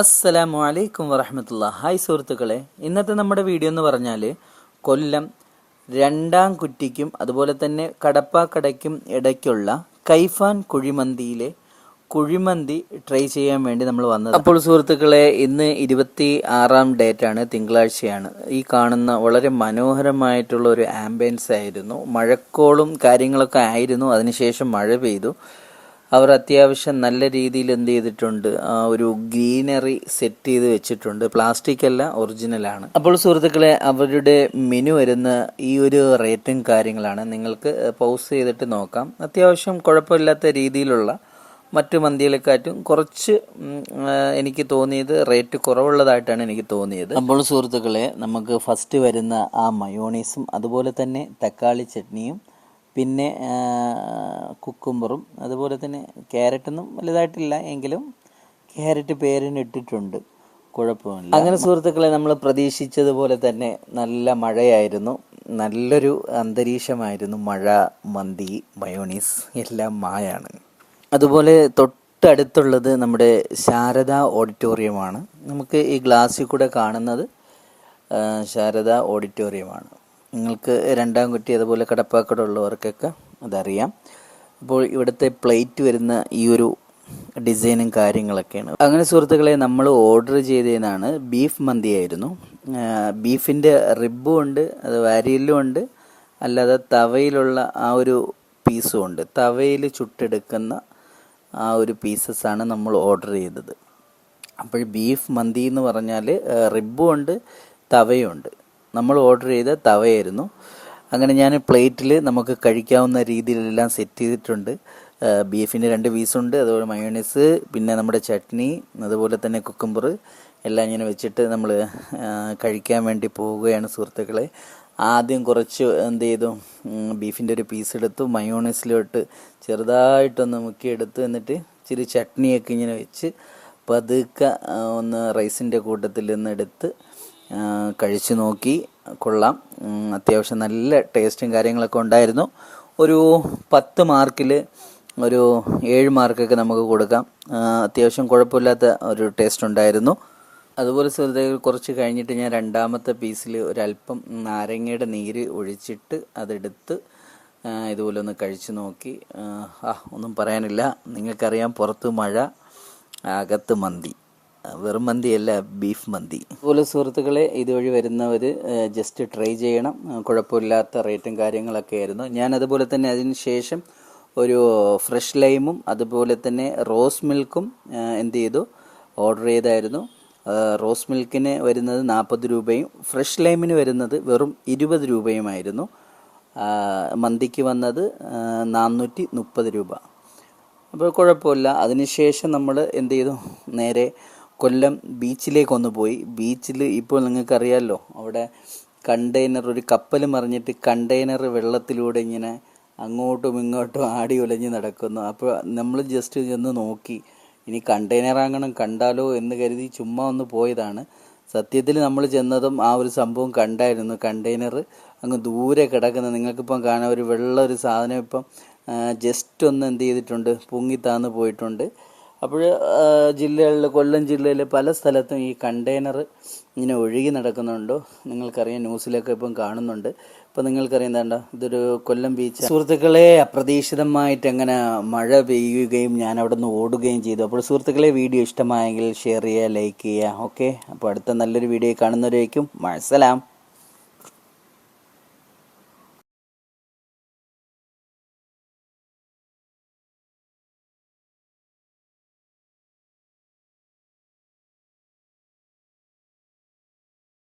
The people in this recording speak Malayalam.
അസ്സലാമു അലൈക്കും വറഹമത്തുള്ള. ഹായ് സുഹൃത്തുക്കളെ. ഇന്നത്തെ നമ്മുടെ വീഡിയോ എന്ന് പറഞ്ഞാൽ കൊല്ലം രണ്ടാം കുറ്റിക്കും അതുപോലെ തന്നെ കടപ്പാക്കടയ്ക്കും ഇടയ്ക്കുള്ള കൈഫാൻ കുഴിമന്തിയിലെ കുഴിമന്തി ട്രൈ ചെയ്യാൻ വേണ്ടി നമ്മൾ വന്നത് അപ്പോൾ സുഹൃത്തുക്കളെ ഇന്ന് ഇരുപത്തി ആറാം ഡേറ്റ് ആണ് തിങ്കളാഴ്ചയാണ്. ഈ കാണുന്ന വളരെ മനോഹരമായിട്ടുള്ള ഒരു ആംബിയൻസ് ആയിരുന്നു. മഴക്കോളും കാര്യങ്ങളൊക്കെ ആയിരുന്നു. അതിനുശേഷം മഴ പെയ്തു. അവർ അത്യാവശ്യം നല്ല രീതിയിൽ എന്ത് ചെയ്തിട്ടുണ്ട് ഒരു ഗ്രീനറി സെറ്റ് ചെയ്ത് വെച്ചിട്ടുണ്ട്. പ്ലാസ്റ്റിക് അല്ല ഒറിജിനലാണ് അപ്പോൾ സുഹൃത്തുക്കളെ അവരുടെ മെനു വരുന്ന ഈ ഒരു റേറ്റും കാര്യങ്ങളാണ്. നിങ്ങൾക്ക് പൗസ് ചെയ്തിട്ട് നോക്കാം. അത്യാവശ്യം കുഴപ്പമില്ലാത്ത രീതിയിലുള്ള മറ്റു മന്തികളെക്കാട്ടും കുറച്ച് എനിക്ക് തോന്നിയത് റേറ്റ് കുറവുള്ളതായിട്ടാണ് എനിക്ക് തോന്നിയത്. അപ്പോൾ സുഹൃത്തുക്കളെ നമുക്ക് ഫസ്റ്റ് വരുന്ന ആ മയോണീസും അതുപോലെ തന്നെ തക്കാളി ചട്നിയും പിന്നെ കുക്കുംബറും അതുപോലെ തന്നെ ക്യാരറ്റൊന്നും വലുതായിട്ടില്ല. എങ്കിലും ക്യാരറ്റ് പേരിന് ഇട്ടിട്ടുണ്ട്. കുഴപ്പമില്ല. അങ്ങനെ സുഹൃത്തുക്കളെ നമ്മൾ പ്രതീക്ഷിച്ചതുപോലെ തന്നെ നല്ല മഴയായിരുന്നു. നല്ലൊരു അന്തരീക്ഷമായിരുന്നു. മഴ മന്തി മയോണീസ് എല്ലാം മായാണ്. അതുപോലെ തൊട്ടടുത്തുള്ളത് നമ്മുടെ ശാരദ ഓഡിറ്റോറിയമാണ്. നമുക്ക് ഈ ഗ്ലാസ്സിൽ കൂടെ കാണുന്നത് ശാരദ ഓഡിറ്റോറിയമാണ്. നിങ്ങൾക്ക് രണ്ടാം കുറ്റി അതുപോലെ കടപ്പാക്കട ഉള്ളവർക്കൊക്കെ അതറിയാം. അപ്പോൾ ഇവിടുത്തെ പ്ലേറ്റ് വരുന്ന ഈ ഒരു ഡിസൈനും കാര്യങ്ങളൊക്കെയാണ്. അങ്ങനെ സുഹൃത്തുക്കളെ നമ്മൾ ഓർഡർ ചെയ്തതാണ് ബീഫ് മന്തി ആയിരുന്നു. ബീഫിന്റെ റിബും ഉണ്ട് അത് വാരിയലും ഉണ്ട് അല്ലാതെ തവയിലുള്ള ആ ഒരു പീസും ഉണ്ട്. തവയിൽ ചുട്ടെടുക്കുന്ന ആ ഒരു പീസസ് ആണ് നമ്മൾ ഓർഡർ ചെയ്തത്. അപ്പോൾ ബീഫ് മന്തി എന്ന് പറഞ്ഞാൽ റിബും ഉണ്ട് തവയും ഉണ്ട് നമ്മൾ ഓർഡർ ചെയ്ത തവയായിരുന്നു. അങ്ങനെ ഞാൻ പ്ലേറ്റിൽ നമുക്ക് കഴിക്കാവുന്ന രീതിയിലെല്ലാം സെറ്റ് ചെയ്തിട്ടുണ്ട്. ബീഫിന് രണ്ട് പീസുണ്ട് അതുപോലെ മയോണൈസ് പിന്നെ നമ്മുടെ ചട്നി അതുപോലെ തന്നെ കുക്കുംബർ എല്ലാം ഇങ്ങനെ വെച്ചിട്ട് നമ്മൾ കഴിക്കാൻ വേണ്ടി പോവുകയാണ് സുഹൃത്തുക്കളെ. ആദ്യം കുറച്ച് എന്ത് ചെയ്തു? ബീഫിന്റെ ഒരു പീസ് എടുത്തു. മയോണൈസിലോട്ട് ചെറുതായിട്ടൊന്ന് മുക്കിയെടുത്തു. എന്നിട്ട് ഇച്ചിരി ചട്നിയൊക്കെ ഇങ്ങനെ വെച്ച് പതുക്കെ ഒന്ന് റൈസിന്റെ കൂട്ടത്തിൽ നിന്ന് എടുത്ത് കഴിച്ചു നോക്കി. കൊള്ളാം. അത്യാവശ്യം നല്ല ടേസ്റ്റും കാര്യങ്ങളൊക്കെ ഉണ്ടായിരുന്നു. ഒരു പത്ത് മാർക്കിൽ ഒരു ഏഴ് മാർക്കൊക്കെ നമുക്ക് കൊടുക്കാം. അത്യാവശ്യം കുഴപ്പമില്ലാത്ത ഒരു ടേസ്റ്റ് ഉണ്ടായിരുന്നു. അതുപോലെ സുഹൃത്തുക്കൾ കുറച്ച് കഴിഞ്ഞിട്ട് ഞാൻ രണ്ടാമത്തെ പീസിൽ ഒരല്പം നാരങ്ങയുടെ നീര് ഒഴിച്ചിട്ട് അതെടുത്ത് ഇതുപോലെ ഒന്ന് കഴിച്ചു നോക്കി. ആ, ഒന്നും പറയാനില്ല. നിങ്ങൾക്കറിയാം പുറത്ത് മഴ അകത്ത് മന്തി. വെറും മന്തിയല്ല ബീഫ് മന്തി. അതുപോലെ സുഹൃത്തുക്കളെ ഇതുവഴി വരുന്നവർ ജസ്റ്റ് ട്രൈ ചെയ്യണം. കുഴപ്പമില്ലാത്ത റേറ്റും കാര്യങ്ങളൊക്കെ ആയിരുന്നു. ഞാൻ അതുപോലെ തന്നെ അതിന് ശേഷം ഒരു ഫ്രഷ് ലൈമും അതുപോലെ തന്നെ റോസ് മിൽക്കും എന്ത് ചെയ്തു? ഓർഡർ ചെയ്തായിരുന്നു. റോസ് മിൽക്കിന് വരുന്നത് നാൽപ്പത് രൂപയും ഫ്രഷ് ലൈമിന് വരുന്നത് വെറും ഇരുപത് രൂപയുമായിരുന്നു. മന്തിക്ക് വന്നത് നാനൂറ്റി മുപ്പത് രൂപ. അപ്പോൾ കുഴപ്പമില്ല. അതിനുശേഷം നമ്മൾ എന്ത് ചെയ്തു? നേരെ കൊല്ലം ബീച്ചിലേക്കൊന്ന് പോയി. ബീച്ചിൽ ഇപ്പോൾ നിങ്ങൾക്കറിയാമല്ലോ അവിടെ കണ്ടെയ്നർ ഒരു കപ്പൽ മറിഞ്ഞിട്ട് കണ്ടെയ്നർ വെള്ളത്തിലൂടെ ഇങ്ങനെ അങ്ങോട്ടും ഇങ്ങോട്ടും ആടി ഉലഞ്ഞ് നടക്കുന്നു. അപ്പോൾ നമ്മൾ ജസ്റ്റ് ചെന്ന് നോക്കി. ഇനി കണ്ടെയ്നർ ആകണം കണ്ടാലോ എന്ന് കരുതി ചുമ്മാ ഒന്ന് പോയതാണ്. സത്യത്തിൽ നമ്മൾ ചെന്നതും ആ ഒരു സംഭവം കണ്ടായിരുന്നു. കണ്ടെയ്നർ അങ്ങ് ദൂരെ കിടക്കുന്നത് നിങ്ങൾക്കിപ്പം കാണാൻ ഒരു വെള്ള ഒരു സാധനം ഇപ്പം ജസ്റ്റ് ഒന്ന് എന്ത് ചെയ്തിട്ടുണ്ട് പൊങ്ങി താന്ന് പോയിട്ടുണ്ട്. അപ്പോൾ ജില്ലകളിൽ കൊല്ലം ജില്ലയിൽ പല സ്ഥലത്തും ഈ കണ്ടെയ്നർ ഇങ്ങനെ ഒഴുകി നടക്കുന്നുണ്ടോ. നിങ്ങൾക്കറിയാം ന്യൂസിലൊക്കെ ഇപ്പം കാണുന്നുണ്ട്. ഇപ്പം നിങ്ങൾക്കറിയാം എന്താണ്ട ഇതൊരു കൊല്ലം ബീച്ച്. സുഹൃത്തുക്കളെ അപ്രതീക്ഷിതമായിട്ട് അങ്ങനെ മഴ പെയ്യുകയും ഞാൻ അവിടെ നിന്ന് ഓടുകയും ചെയ്തു. അപ്പോൾ സുഹൃത്തുക്കളെ വീഡിയോ ഇഷ്ടമായെങ്കിൽ ഷെയർ ചെയ്യുക ലൈക്ക് ചെയ്യുക. ഓക്കെ? അപ്പോൾ അടുത്ത നല്ലൊരു വീഡിയോ കാണുന്നവരേക്കും മഴസലാം.